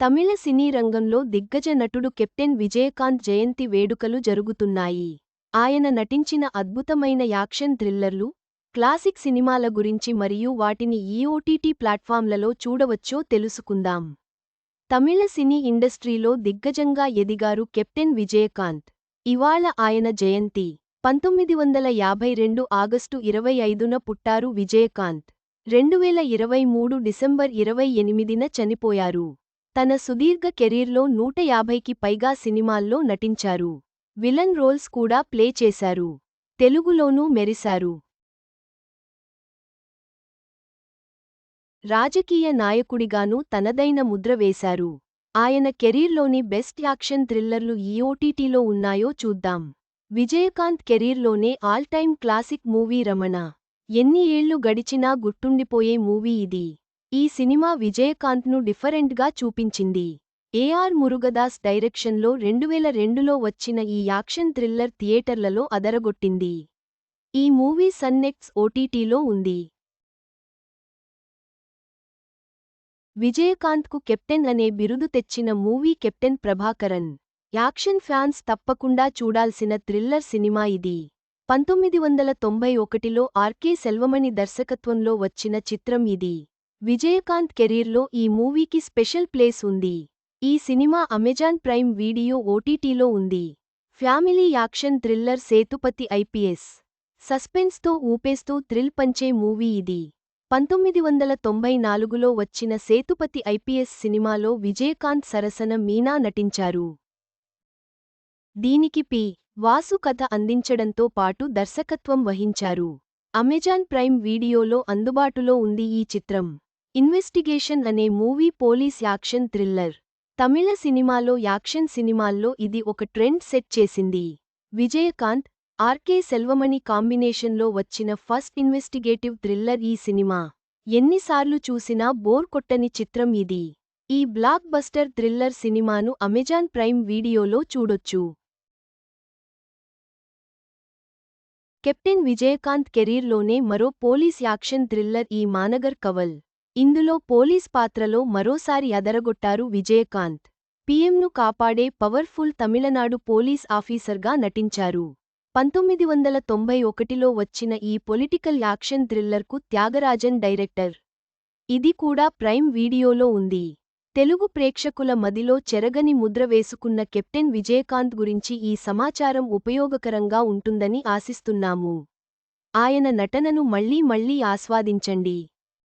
తమిళ సినీ రంగంలో దిగ్గజ నటుడు కెప్టెన్ విజయకాంత్ జయంతి వేడుకలు జరుగుతున్నాయి. ఆయన నటించిన అద్భుతమైన యాక్షన్ థ్రిల్లర్లు క్లాసిక్ సినిమాల గురించి మరియు వాటిని ఈ ఓటీటీ ప్లాట్ఫామ్లలో చూడవచ్చో తెలుసుకుందాం. తమిళ సినీ ఇండస్ట్రీలో దిగ్గజంగా ఎదిగారు కెప్టెన్ విజయకాంత్. ఇవాళ ఆయన జయంతి పంతొమ్మిది వందల యాభై రెండు ఆగస్టు ఇరవై ఐదున పుట్టారు విజయకాంత్. రెండువేల ఇరవై మూడు డిసెంబర్ ఇరవై ఎనిమిదిన చనిపోయారు. తన సుదీర్ఘ కెరీర్లో నూట యాభైకి పైగా సినిమాల్లో నటించారు. విలన్ రోల్స్ కూడా ప్లే చేశారు. తెలుగులోనూ మెరిశారు. రాజకీయ నాయకుడిగానూ తనదైన ముద్ర వేశారు. ఆయన కెరీర్లోని బెస్ట్ యాక్షన్ థ్రిల్లర్లు ఈ ఓటీటీలో ఉన్నాయో చూద్దాం. Vijayakanth కెరీర్లోనే all time classic movie Ramana. ఎన్ని ఏళ్ళు గడిచినా గుర్తుండిపోయే మూవీ ఇది. ఈ సినిమా విజయకాంత్ను డిఫరెంట్గా చూపించింది. ఏఆర్ మురుగదాస్ డైరెక్షన్లో రెండువేల రెండులో వచ్చిన ఈ యాక్షన్ థ్రిల్లర్ థియేటర్లలో అదరగొట్టింది. ఈ మూవీ సన్నెక్స్ ఓటీటీలో ఉంది. విజయకాంత్కు కెప్టెన్ అనే బిరుదు తెచ్చిన movie Captain Prabhakaran. Action fans తప్పకుండా చూడాల్సిన థ్రిల్లర్ సినిమా ఇది. పంతొమ్మిది వందల తొంభై ఒకటిలో ఆర్కే సెల్వమణి దర్శకత్వంలో వచ్చిన చిత్రం ఇది. విజయకాంత్ కెరీర్లో ఈ మూవీకి స్పెషల్ ప్లేస్ ఉంది. ఈ సినిమా అమెజాన్ ప్రైమ్ వీడియో ఓటీటీలో ఉంది. Family action thriller Sethupathi IPS. సస్పెన్స్తో ఊపేస్తూ థ్రిల్ పంచే మూవీ ఇది. పంతొమ్మిది వందల తొంభై నాలుగులో వచ్చిన సేతుపతి ఐపీఎస్ సినిమాలో విజయకాంత్ సరసన మీనా నటించారు. దీనికి పి. వాసు కథ అందించడంతో పాటు దర్శకత్వం వహించారు. అమెజాన్ ప్రైమ్ వీడియోలో అందుబాటులో ఉంది ఈ చిత్రం. ఇన్వెస్టిగేషన్ అనే మూవీ పోలీస్ యాక్షన్ థ్రిల్లర్. తమిళ సినిమాలో యాక్షన్ సినిమాల్లో ఇది ఒక ట్రెండ్ సెట్ చేసింది. విజయకాంత్ ఆర్కే సెల్వమణి కాంబినేషన్లో వచ్చిన ఫస్ట్ ఇన్వెస్టిగేటివ్ థ్రిల్లర్ ఈ సినిమా. ఎన్నిసార్లు చూసినా బోర్ కొట్టని చిత్రం ఇది. ఈ బ్లాక్ బస్టర్ థ్రిల్లర్ సినిమాను అమెజాన్ ప్రైమ్ వీడియోలో చూడొచ్చు. కెప్టెన్ విజయకాంత్ కెరీర్లోనే మరో పోలీస్ యాక్షన్ థ్రిల్లర్ ఈ మానగర్ కవల్. ఇందులో పోలీస్ పాత్రలో మరోసారి అదరగొట్టారు విజయకాంత్. పీఎంను కాపాడే పవర్ఫుల్ తమిళనాడు పోలీస్ ఆఫీసర్గా నటించారు. పంతొమ్మిది వందల తొంభై ఒకటిలో వచ్చిన ఈ పొలిటికల్ యాక్షన్ థ్రిల్లర్కు త్యాగరాజన్ డైరెక్టర్. ఇది కూడా ప్రైమ్ వీడియోలో ఉంది. తెలుగు ప్రేక్షకుల మదిలో చెరగని ముద్ర వేసుకున్న కెప్టెన్ విజయకాంత్ గురించి ఈ సమాచారం ఉపయోగకరంగా ఉంటుందని ఆశిస్తున్నాము. ఆయన నటనను మళ్ళీ మళ్ళీ ఆస్వాదించండి.